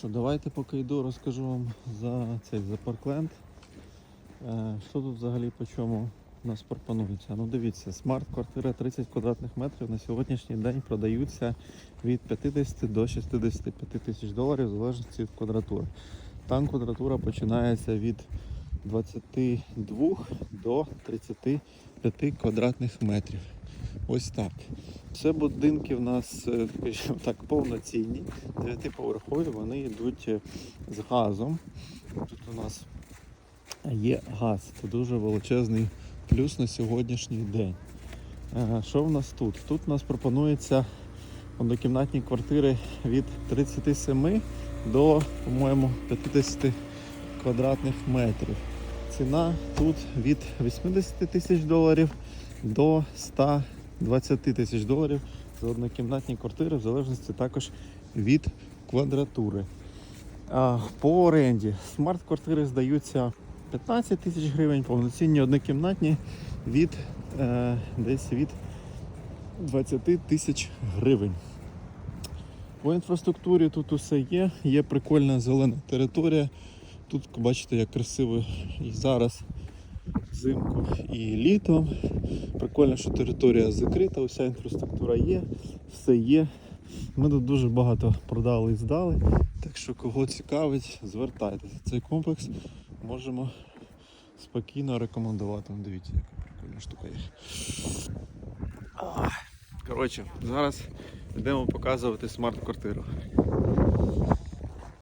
що, давайте поки йду, розкажу вам за цей за паркленд. Е, Що тут взагалі по чому нас пропонується? Ну дивіться, смарт-квартира 30 квадратних метрів на сьогоднішній день продаються від 50 до 65 тисяч доларів в залежності від квадратури. Там квадратура починається від 22 до 35 квадратних метрів. Ось так. Це будинки в нас, е, скажімо так, повноцінні, дев'ятиповерхові, вони йдуть е, з газом. Тут у нас є газ. Це дуже величезний плюс на сьогоднішній день. Що в нас тут? Тут у нас пропонується однокімнатні квартири від 37 до, по-моєму, 50 квадратних метрів. Ціна тут від 80 тисяч доларів до 120 тисяч доларів за однокімнатні квартири, в залежності також від квадратури. По оренді смарт-квартири здаються 15 тисяч гривень, повноцінні однокімнатні від е, десь від 20 тисяч гривень. По інфраструктурі тут усе є, є прикольна зелена територія. Тут бачите, як красиво і зараз взимку і літом. Прикольно, що територія закрита, уся інфраструктура є, все є. Ми тут дуже багато продали і здали. Так що кого цікавить, звертайтеся. Цей комплекс можемо спокійно рекомендувати. Дивіться, яка прикольна штука є. Коротше, зараз йдемо показувати смарт-квартиру.